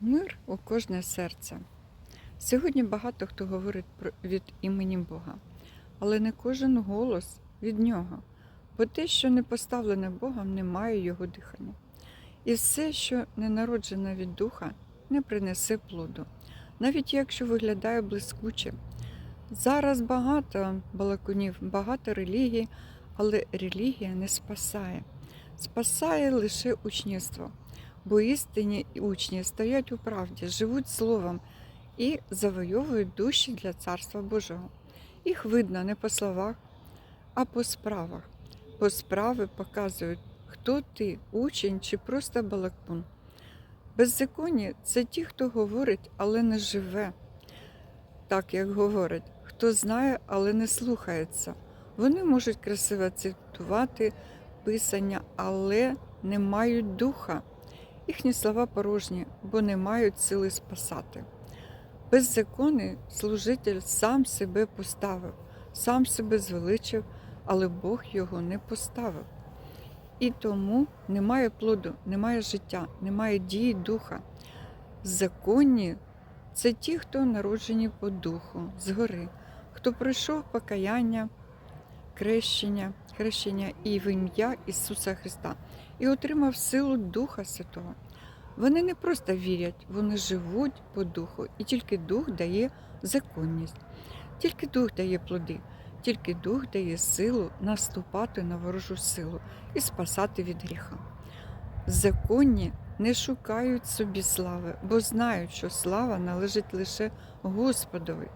Мир у кожне серце. Сьогодні багато хто говорить про від імені Бога, але не кожен голос від нього, бо те, що не поставлене Богом, не має його дихання. І все, що не народжене від духа, не принесе плоду, навіть якщо виглядає блискуче. Зараз багато балакунів, багато релігій, але релігія не спасає. Спасає лише учнівство бо істинні учні стоять у правді, живуть словом і завойовують душі для Царства Божого. Їх видно не по словах, а по справах. По справи показують, хто ти, учень чи просто балакун. Беззаконні це ті, хто говорить, але не живе, так як говорить, хто знає, але не слухається. Вони можуть красиво цитувати писання, але не мають духа. Їхні слова порожні, бо не мають сили спасати. Беззаконний служитель сам себе поставив, сам себе звеличив, але Бог його не поставив. І тому немає плоду, немає життя, немає дії духа. Законні це ті, хто народжені по духу, згори, хто пройшов покаяння, крещення, хрещення і в ім'я Ісуса Христа і отримав силу Духа Святого. Вони не просто вірять, вони живуть по духу, і тільки дух дає законність, тільки дух дає плоди, тільки дух дає силу наступати на ворожу силу і спасати від гріха. Законні не шукають собі слави, бо знають, що слава належить лише Господові.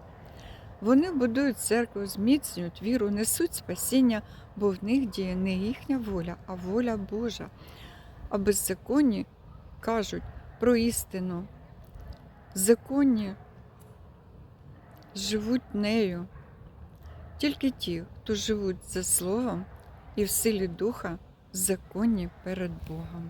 Вони будують церкву, зміцнюють віру, несуть спасіння, бо в них діє не їхня воля, а воля Божа. А беззаконні кажуть про істину. Законні живуть нею. Тільки ті, хто живуть за словом і в силі духа, законні перед Богом.